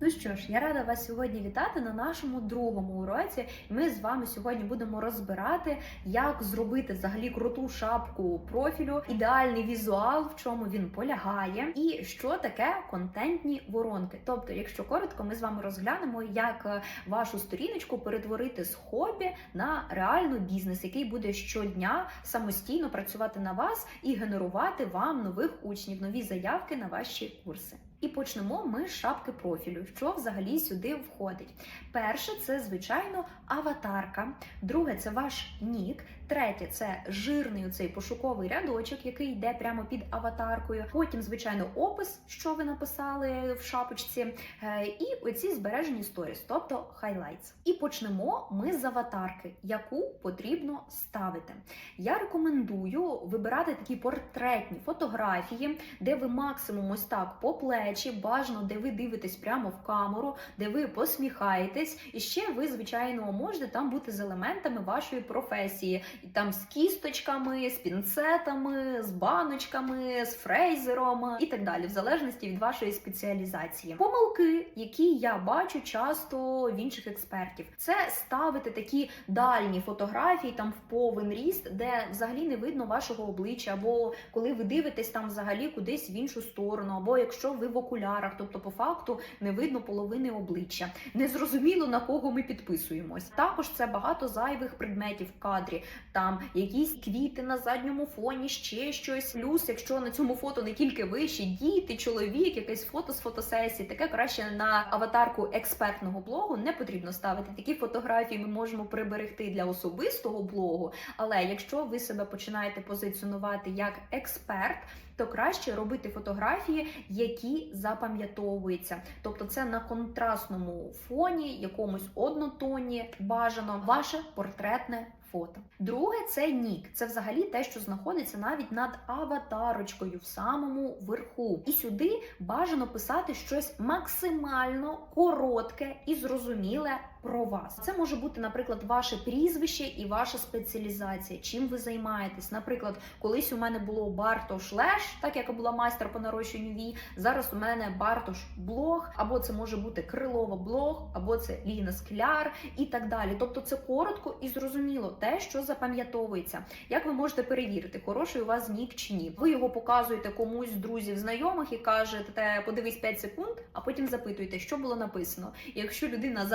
Ну що ж, я рада вас сьогодні вітати на нашому другому уроці. Ми з вами сьогодні будемо розбирати, як зробити взагалі круту шапку профілю, ідеальний візуал, в чому він полягає, і що таке контентні воронки. Тобто, якщо коротко, ми з вами розглянемо, як е, вашу сторіночку перетворити з хобі на реальний бізнес, який буде щодня самостійно працювати на вас і генерувати вам нових учнів, нові заявки на ваші курси. І почнемо ми з шапки профілю. Що взагалі сюди входить? Перше, це звичайно аватарка. Друге, це ваш нік. Третє це жирний оцей пошуковий рядочок, який йде прямо під аватаркою. Потім, звичайно, опис, що ви написали в шапочці, Е, і оці збережені сторіс, тобто highlights. І почнемо ми з аватарки, яку потрібно ставити. Я рекомендую вибирати такі портретні фотографії, де ви максимум ось так по плечі, бажано, де ви дивитесь прямо в камеру, де ви посміхаєтесь. І ще ви, звичайно, можете там бути з елементами вашої професії, там з кісточками, з пінцетами, з баночками, з фрейзером і так далі, в залежності від вашої спеціалізації. Помилки, які я бачу часто в інших експертів, це ставити такі дальні фотографії там в повен ріст, де взагалі не видно вашого обличчя, або коли ви дивитесь там взагалі кудись в іншу сторону, або якщо ви в окулярах, тобто по факту не видно половини обличчя. Незрозуміло на кого ми підписуємось. Також це багато зайвих предметів в кадрі, там якісь квіти на задньому фоні, ще щось. Плюс, якщо на цьому фото не тільки ви, діти, чоловік, якесь фото з фотосесії, таке краще на аватарку експертного блогу не потрібно ставити. Такі фотографії ми можемо приберегти для особистого блогу. Але якщо ви себе починаєте позиціонувати як експерт, то краще робити фотографії, які запам'ятовуються. Тобто, це на контрастному фоні, якомусь однотонні бажано ваше портретне фото. Друге, це нік. Це взагалі те, що знаходиться навіть над аватарочкою в самому верху. І сюди бажано писати щось максимально коротке і зрозуміле про вас. Це може бути, наприклад, ваше прізвище і ваша спеціалізація. Чим ви займаєтесь? Наприклад, колись у мене було Бартош Леш, так як була майстер по нарощенню вій. Зараз у мене Бартош блог, або це може бути Крилова блог, або це Ліна Скляр і так далі. Тобто, це коротко і зрозуміло те, що запам'ятовується. Як ви можете перевірити, хороший у вас нік чи ні? Ви його показуєте комусь з друзів, знайомих і кажете, подивись 5 секунд, а потім запитуєте, що було написано. І якщо людина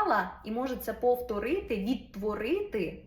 запам'ятала і може це повторити, відтворити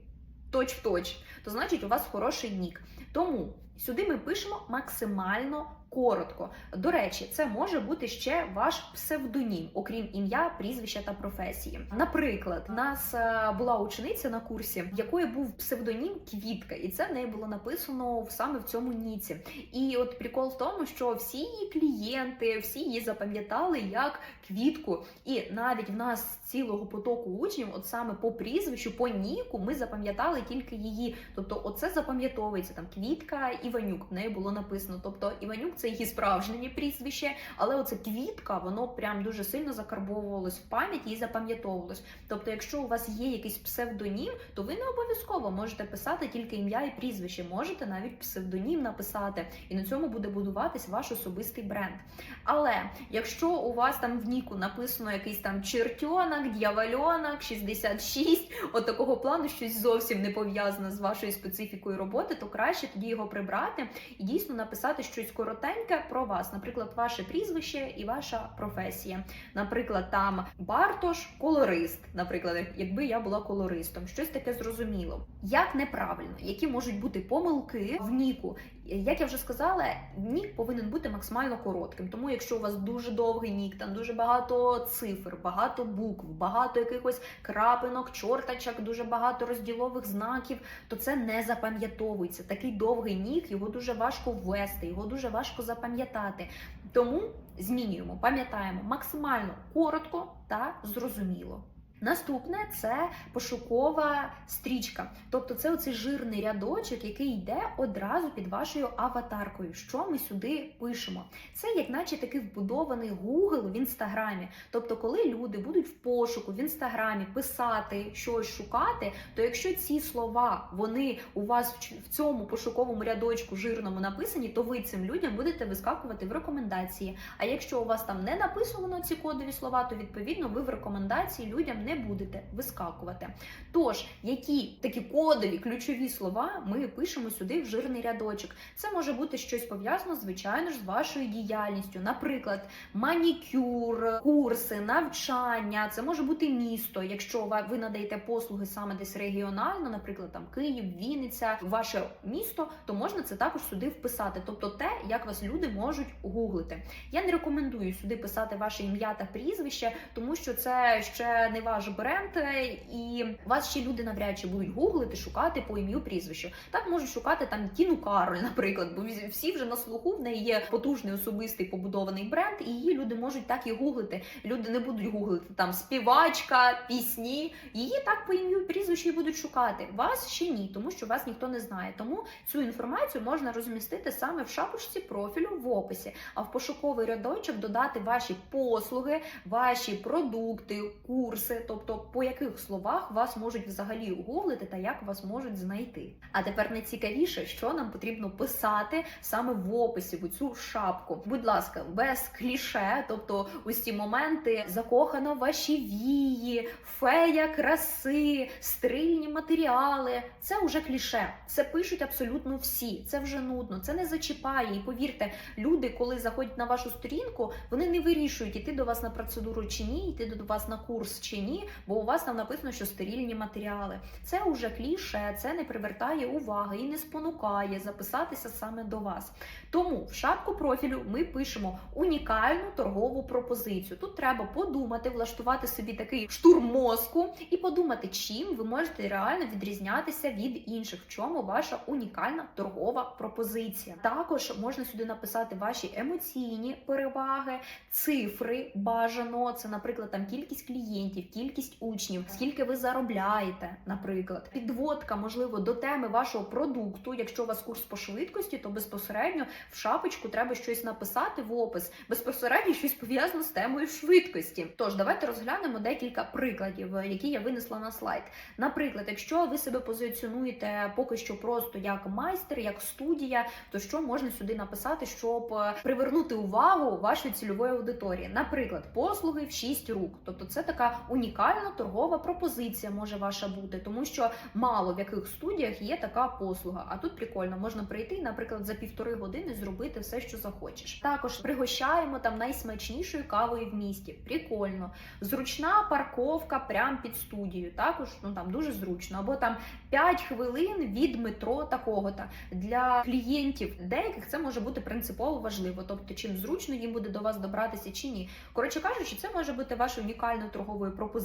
точ в точ, то значить у вас хороший нік. Тому сюди ми пишемо максимально коротко. До речі, це може бути ще ваш псевдонім, окрім ім'я, прізвища та професії. Наприклад, у нас е, була учениця на курсі, в якої був псевдонім Квітка, і це в неї було написано саме в цьому ніці. І от прикол в тому, що всі її клієнти, всі її запам'ятали як квітку. І навіть в нас цілого потоку учнів, от саме по прізвищу, по ніку, ми запам'ятали тільки її. Тобто, оце запам'ятовується там квітка Іванюк. В неї було написано. Тобто Іванюк це її справжнє прізвище, але оце квітка, воно прям дуже сильно закарбовувалось в пам'яті і запам'ятовувалось. Тобто, якщо у вас є якийсь псевдонім, то ви не обов'язково можете писати тільки ім'я і прізвище. Можете навіть псевдонім написати, і на цьому буде будуватись ваш особистий бренд. Але якщо у вас там в Ніку написано якийсь там чертьонок, дьявольонок, 66, от такого плану щось зовсім не пов'язане з вашою специфікою роботи, то краще тоді його прибрати і дійсно написати щось коротеньке про вас, наприклад, ваше прізвище і ваша професія. Наприклад, там Бартош колорист, наприклад, якби я була колористом, щось таке зрозуміло. Як неправильно, які можуть бути помилки в Ніку? Як я вже сказала, нік повинен бути максимально коротким. Тому, якщо у вас дуже довгий нік, там дуже багато цифр, багато букв, багато якихось крапинок, чорточок, дуже багато розділових знаків, то це не запам'ятовується. Такий довгий нік, його дуже важко ввести, його дуже важко запам'ятати. Тому змінюємо, пам'ятаємо максимально коротко та зрозуміло. Наступне це пошукова стрічка, тобто це оцей жирний рядочок, який йде одразу під вашою аватаркою. Що ми сюди пишемо? Це як наче такий вбудований Google в інстаграмі. Тобто, коли люди будуть в пошуку в інстаграмі писати щось шукати, то якщо ці слова вони у вас в цьому пошуковому рядочку жирному написані, то ви цим людям будете вискакувати в рекомендації. А якщо у вас там не написано ці кодові слова, то відповідно ви в рекомендації людям не будете вискакувати. Tож, які такі кодові ключові слова ми пишемо сюди в жирний рядочок? Це може бути щось пов'язано, звичайно ж, з вашою діяльністю, наприклад, манікюр, курси, навчання. Це може бути місто. Якщо ви надаєте послуги саме десь регіонально, наприклад, там Київ, Вінниця, ваше місто, то можна це також сюди вписати. Тобто те, як вас люди можуть гуглити. Я не рекомендую сюди писати ваше ім'я та прізвище, тому що це ще не ваш бренд, е, і вас ще люди навряд чи будуть гуглити, шукати по ім'ю прізвищу. Так можуть шукати там Тіну Кароль, наприклад, бо всі вже на слуху в неї є потужний особистий побудований бренд, і її люди можуть так і гуглити. Люди не будуть гуглити там співачка, пісні. Її так по ім'ю прізвищу і будуть шукати. Вас ще ні, тому що вас ніхто не знає. Тому цю інформацію можна розмістити саме в шапочці профілю в описі, а в пошуковий рядочок додати ваші послуги, ваші продукти, курси, тобто по яких словах вас можуть взагалі гуглити та як вас можуть знайти. А тепер найцікавіше, що нам потрібно писати саме в описі в цю шапку. Будь ласка, без кліше, тобто ось ці моменти закохано ваші вії, фея краси, стрільні матеріали. Це вже кліше. Це пишуть абсолютно всі. Це вже нудно, це не зачіпає. І повірте, люди, коли заходять на вашу сторінку, вони не вирішують, іти до вас на процедуру чи ні, йти до вас на курс чи ні, бо у вас там написано, що стерильні матеріали. Це вже кліше, це не привертає уваги і не спонукає записатися саме до вас. Тому в шапку профілю ми пишемо унікальну торгову пропозицію. Тут треба подумати, влаштувати собі такий штурм мозку і подумати, чим ви можете реально відрізнятися від інших, в чому ваша унікальна торгова пропозиція. Також можна сюди написати ваші емоційні переваги, цифри бажано. Це, наприклад, там кількість клієнтів, кількість учнів, скільки ви заробляєте, наприклад, підводка, можливо, до теми вашого продукту. Якщо у вас курс по швидкості, то безпосередньо в шапочку треба щось написати в опис, безпосередньо щось пов'язане з темою швидкості. Тож давайте розглянемо декілька прикладів, е, які я винесла на слайд. Наприклад, якщо ви себе позиціонуєте поки що просто як майстер, як студія, то що можна сюди написати, щоб е, привернути увагу вашої цільової аудиторії? Наприклад, послуги в 6 рук. Тобто це така унікальна торгова пропозиція може ваша бути, тому що мало в яких студіях є така послуга. А тут прикольно, можна прийти, наприклад, за півтори години зробити все, що захочеш. Також пригощаємо там найсмачнішою кавою в місті. Прикольно, зручна парковка прямо під студією. Також ну там дуже зручно, або там 5 хвилин від метро такого-то для клієнтів. Деяких це може бути принципово важливо, тобто чим зручно їм буде до вас добратися чи ні. Коротше кажучи, це може бути вашою унікальною торговою пропозицією.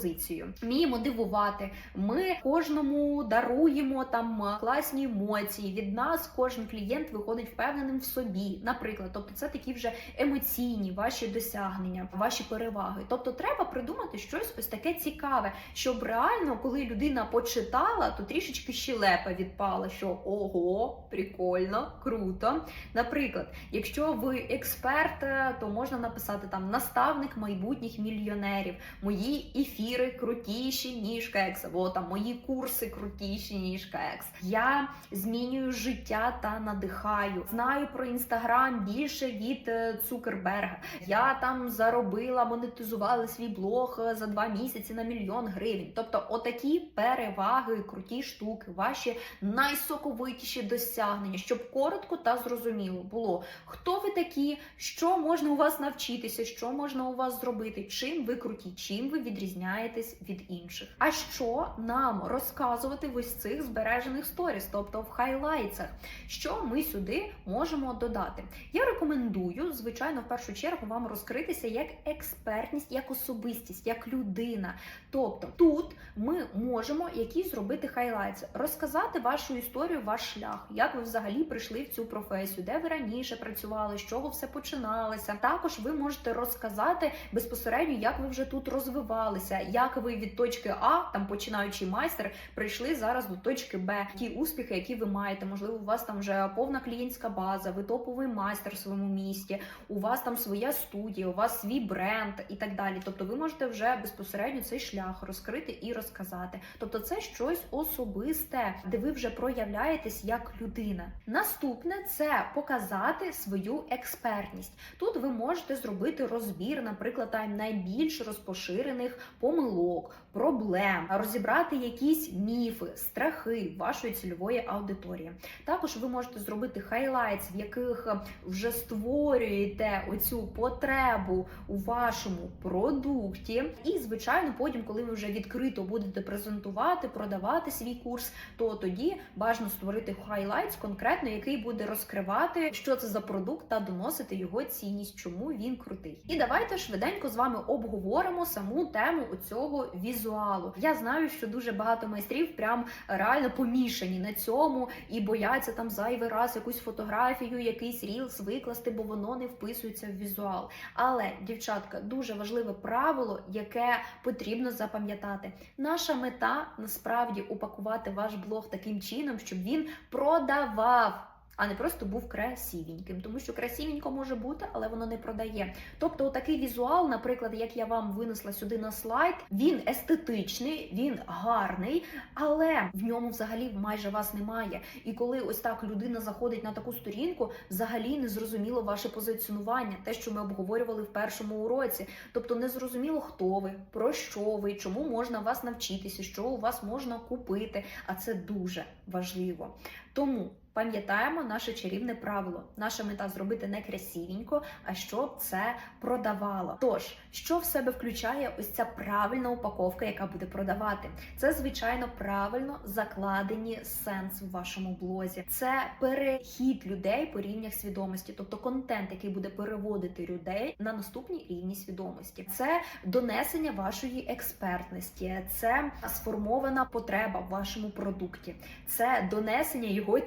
Вміємо дивувати. Ми кожному даруємо там класні емоції. Від нас кожен клієнт виходить впевненим в собі. Наприклад, тобто це такі вже емоційні ваші досягнення, ваші переваги. Тобто, треба придумати щось ось таке цікаве, щоб реально, коли людина почитала, то трішечки щелепа відпала, що ого, прикольно, круто. Наприклад, якщо ви експерт, е, то можна написати там наставник майбутніх мільйонерів. Мої ефіри крутіші ніж кекс, або там мої курси крутіші ніж кекс. Я змінюю життя та надихаю. Знаю про інстаграм більше від е, Цукерберга. Я там заробила, монетизувала свій блог е, за два місяці на мільйон гривень. Тобто, отакі переваги, круті штуки, ваші найсоковитіші досягнення, щоб коротко та зрозуміло було, хто ви такі, що можна у вас навчитися, що можна у вас зробити, чим ви круті, чим ви відрізняєтесь від інших. А що нам розказувати в ось цих збережених сторіс, тобто в хайлайтсах, що ми сюди можемо додати? Я рекомендую, звичайно, в першу чергу вам розкритися як експертність, як особистість, як людина. Тобто тут ми можемо якісь зробити хайлайтс, розказати вашу історію, ваш шлях, як ви взагалі прийшли в цю професію, де ви раніше працювали, з чого все починалося. Також ви можете розказати безпосередньо, як ви вже тут розвивалися, як ви від точки А, там починаючий майстер, прийшли зараз до точки Б. Ті успіхи, які ви маєте. Можливо, у вас там вже повна клієнтська база, ви топовий майстер в своєму місті, у вас там своя студія, у вас свій бренд і так далі. Тобто, ви можете вже безпосередньо цей шлях розкрити і розказати. Тобто, це щось особисте, де ви вже проявляєтесь як людина. Наступне це показати свою експертність. Тут ви можете зробити розбір, наприклад, найбільш розпоширених помилок, проблем, розібрати якісь міфи, страхи вашої цільової аудиторії. Також ви можете зробити хайлайтс, в яких вже створюєте оцю потребу у вашому продукті. І, звичайно, потім, коли ви вже відкрито будете презентувати, продавати свій курс, то тоді бажано створити хайлайтс конкретно, який буде розкривати, що це за продукт, та доносити його цінність, чому він крутий. І давайте швиденько з вами обговоримо саму тему цього візуалу. Я знаю, що дуже багато майстрів прям реально помішані на цьому і бояться там зайвий раз якусь фотографію, якийсь рілс викласти, бо воно не вписується в візуал. Але, дівчатка, дуже важливе правило, яке потрібно запам'ятати. Наша мета насправді упакувати ваш блог таким чином, щоб він продавав. А не просто був красивеньким, тому що красивенько може бути, але воно не продає. Тобто, отакий візуал, наприклад, як я вам винесла сюди на слайд, він естетичний, він гарний, але в ньому взагалі майже вас немає. І коли ось так людина заходить на таку сторінку, взагалі не зрозуміло ваше позиціонування, те, що ми обговорювали в першому уроці. Тобто не зрозуміло, хто ви, про що ви, чому можна вас навчитися, що у вас можна купити. А це дуже важливо. Тому. Пам'ятаємо наше чарівне правило. Наша мета зробити не красивенько, а щоб це продавало. Тож, що в себе включає ось ця правильна упаковка, яка буде продавати? Це, звичайно, правильно закладені сенс в вашому блозі. Це перехід людей по рівнях свідомості, тобто контент, який буде переводити людей на наступні рівні свідомості. Це донесення вашої експертності, це сформована потреба в вашому продукті, це донесення його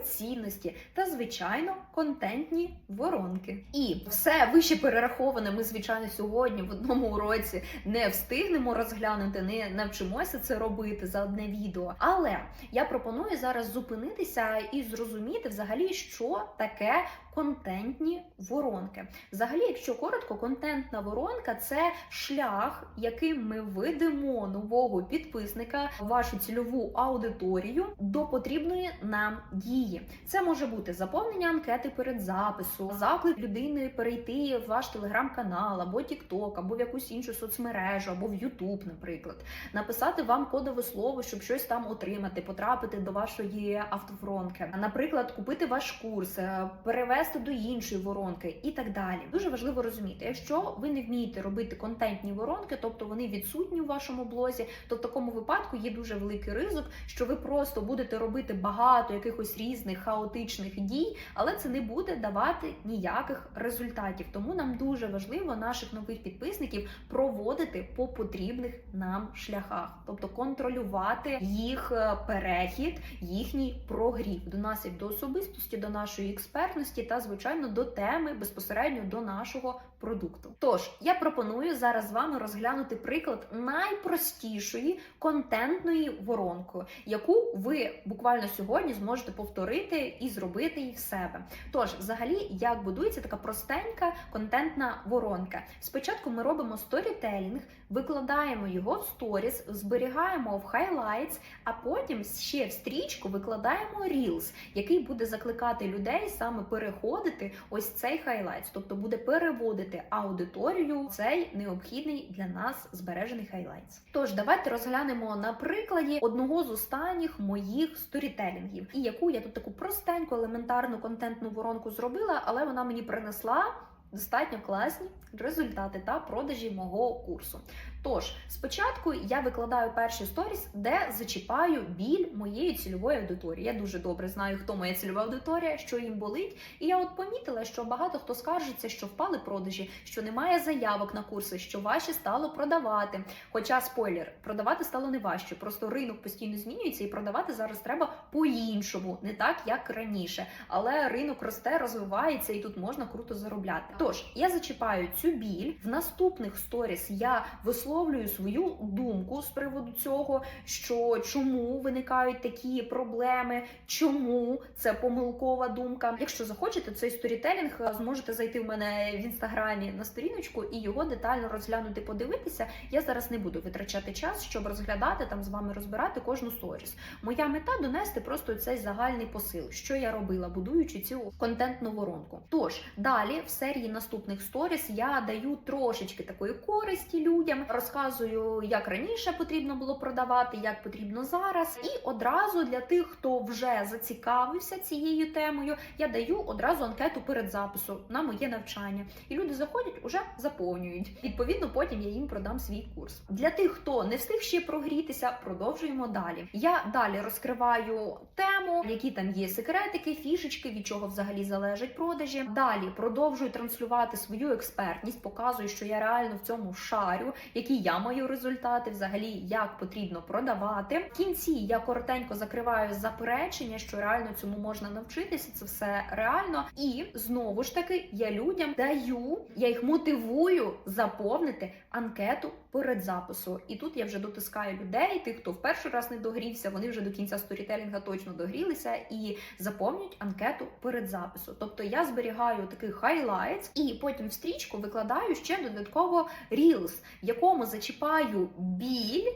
цінності та, звичайно, контентні воронки. І все вище перераховане. Ми, звичайно, сьогодні в одному уроці не встигнемо розглянути, не навчимося це робити за одне відео. Але я пропоную зараз зупинитися і зрозуміти взагалі, що таке контентні воронки. Взагалі, якщо коротко, контентна воронка це шлях, яким ми ведемо нового підписника, вашу цільову аудиторію до потрібної нам дії. Це може бути заповнення анкети перед запису, заклик людини перейти в ваш телеграм-канал або TikTok, або в якусь іншу соцмережу, або в YouTube, наприклад, написати вам кодове слово, щоб щось там отримати, потрапити до вашої автоворонки, наприклад, купити ваш курс, е, перевести до іншої воронки і так далі. Дуже важливо розуміти, якщо ви не вмієте робити контентні воронки, тобто вони відсутні у вашому блозі, то в такому випадку є дуже великий ризик, що ви просто будете робити багато якихось різних хаотичних дій, але це не буде давати ніяких результатів. Тому нам дуже важливо наших нових підписників проводити по потрібних нам шляхах, тобто контролювати їх е, перехід, їхній прогрів до нас як до особистості, до нашої експертності та звичайно до теми безпосередньо до нашого продукту. Тож я пропоную зараз з вами розглянути приклад найпростішої контентної воронки, яку ви буквально сьогодні зможете повторити і зробити її в себе. Тож, взагалі, як будується така простенька контентна воронка. Спочатку ми робимо сторітелінг, викладаємо його в сторіс, зберігаємо в highlights, а потім ще в стрічку викладаємо Reels, який буде закликати людей саме переходити ось цей highlights, тобто буде переводити аудиторію цей необхідний для нас збережений highlights. Тож давайте розглянемо на прикладі одного з останніх моїх сторітелінгів, і яку я тут таку простеньку елементарну контентну воронку зробила, але вона мені принесла. Достатньо класні результати та продажі мого курсу. Тож, спочатку я викладаю перший сторіс, де зачіпаю біль моєї цільової аудиторії. Я дуже добре знаю, хто моя цільова аудиторія, що їм болить. І я от помітила, що багато хто скаржиться, що впали продажі, що немає заявок на курси, що важче стало продавати. Хоча спойлер, продавати стало не важче, просто ринок постійно змінюється, і продавати зараз треба по-іншому, не так як раніше. Але ринок росте, розвивається, і тут можна круто заробляти. Тож я зачіпаю цю біль в наступних сторіс. Я висловлюю висловлюю свою думку з приводу цього, що чому виникають такі проблеми, чому це помилкова думка. Якщо захочете, цей сторітелінг е, зможете зайти в мене в інстаграмі на сторіночку і його детально розглянути, подивитися. Я зараз не буду витрачати час, щоб розглядати там з вами розбирати кожну сторіс. Моя мета донести просто цей загальний посил, що я робила, будуючи цю контентну воронку. Тож далі в серії наступних сторіс я даю трошечки такої користі людям, розказую, як раніше потрібно було продавати, як потрібно зараз. І одразу для тих, хто вже зацікавився цією темою, я даю одразу анкету перед запису на моє навчання. І люди заходять, уже заповнюють. Відповідно, потім я їм продам свій курс. Для тих, хто не встиг ще прогрітися, продовжуємо далі. Я далі розкриваю тему, які там є секретики, фішечки, від чого взагалі залежать продажі. Далі продовжую транслювати свою експертність, показую, що я реально в цьому шарю, які я маю результати, взагалі як потрібно продавати. В кінці я коротенько закриваю заперечення, що реально цьому можна навчитися. Це все реально. І знову ж таки я людям даю, я їх мотивую заповнити анкету перед запису. І тут я вже дотискаю людей, тих, хто в перший раз не догрівся, вони вже до кінця сторітелінга точно догрілися і заповнюють анкету перед запису. Тобто я зберігаю такий хайлайтс, і потім в стрічку викладаю ще додатково Reels, в якому зачіпаю біль.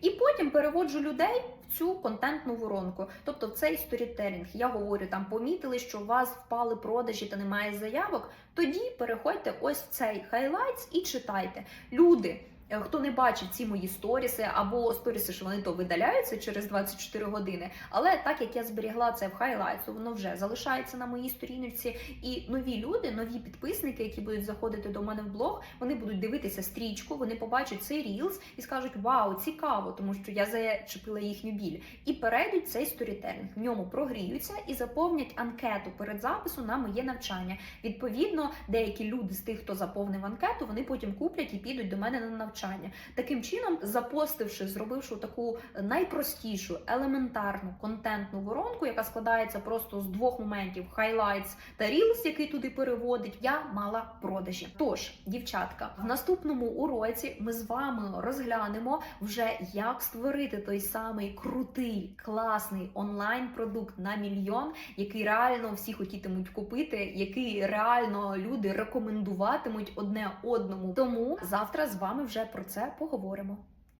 І потім переводжу людей в цю контентну воронку. Тобто в цей сторітелінг я говорю, там помітили, що у вас впали продажі та немає заявок. Тоді переходьте ось в цей хайлайтс і читайте. Люди. Е, Хто не бачить ці мої сторіси або сторіси, що вони то видаляються через 24 години. Але так як я зберігла це в хайлайтсу, воно вже залишається на моїй сторіночці. І нові люди, нові підписники, які будуть заходити до мене в блог, вони будуть дивитися стрічку, вони побачать цей рілз і скажуть: Вау, цікаво, тому що я зачепила їхню біль. І перейдуть цей сторітелінг. В ньому прогріються і заповнять анкету перед записом на моє навчання. Відповідно, деякі люди з тих, хто заповнив анкету, вони потім куплять і підуть до мене на навчання. Таким чином, запостивши, зробивши таку найпростішу, елементарну контентну воронку, яка складається просто з двох моментів: highlights та reels, який туди переводить, я мала продажі. Тож, дівчатка, в наступному уроці ми з вами розглянемо вже як створити той самий крутий, класний онлайн-продукт на мільйон, який реально всі хотітимуть купити, який реально люди рекомендуватимуть одне одному. Тому завтра з вами вже про це поговоримо.